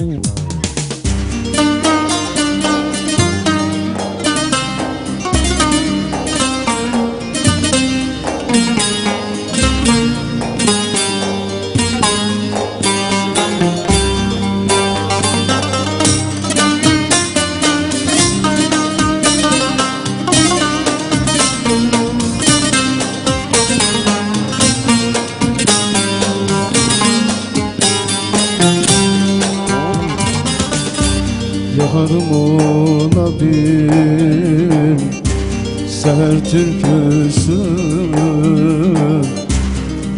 Ooh. Seher türküsü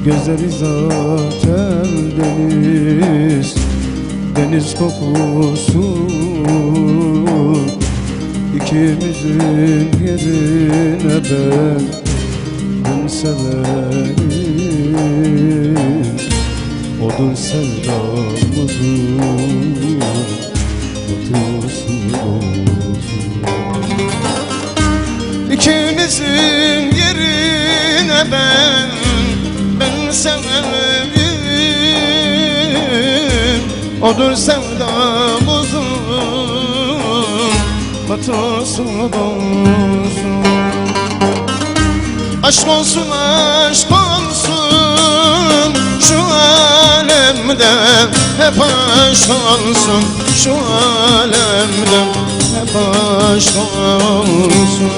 Gözleri zaten deniz Deniz kokusu. İkimizin yerine ben Ben severim. Odun sevdamızın Kutusu olsun ben Ben severim Odur sevdamızın Batusu dolsun Aşk olsun aşk olsun Şu alemde hep aşk olsun. Şu alemde hep aşk olsun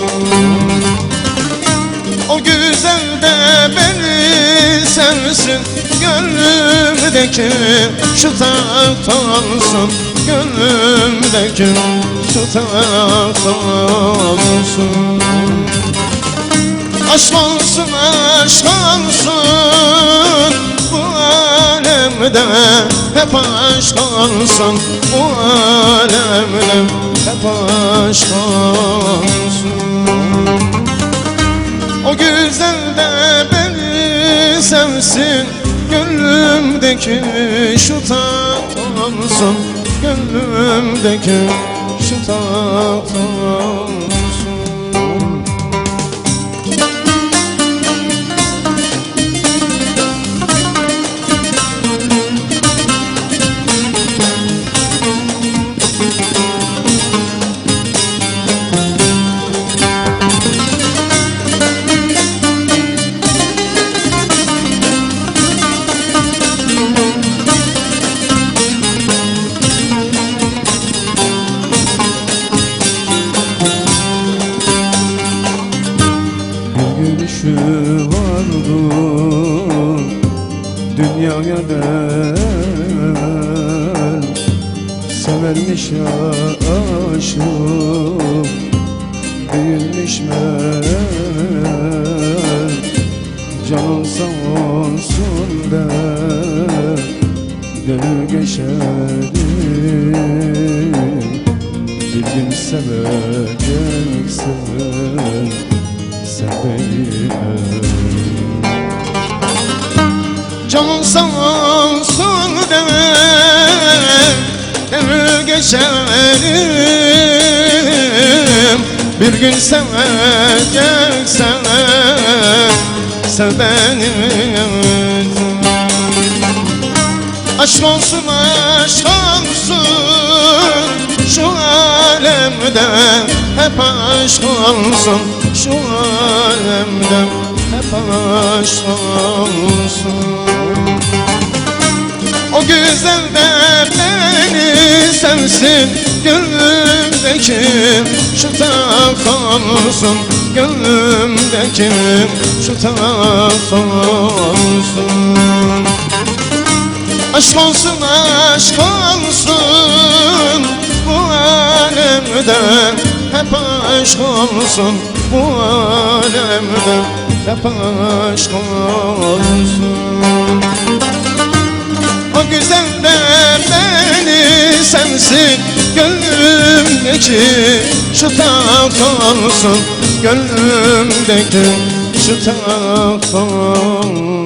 de beni sevsin Gönlümdeki şu taht olsun Gönlümdeki şu taht olsun. Aşk olsun aşk olsun Bu alemde hep aşk olsun Bu alemde hep aşk olsun sevsin Gönlümdeki şu tat olsun Gönlümdeki şu tat olsun Bir gülüşü vardı Dünyaya del Severmiş aşık Değilmiş meğer Canın sağ olsun de Gönül geçerim gün seveceksin sen beni Canın sağ olsun deme Demir geçerim Bir gün seveceksen Sev beni Aşk olsun aşk olsun Şu alemde hep aşk olsun Şu alemde hep aşk olsun O güzel de beni sevsin Gönlümdeki şu tak olsun Gönlümdeki şu tak olsun Aşk olsun aşk olsun Bu alemde hep aşk olsun Bu alemde hep aşk olsun. O güzel de beni sensin Gönlümdeki şu taht olsun. Gönlümdeki şu taht olsun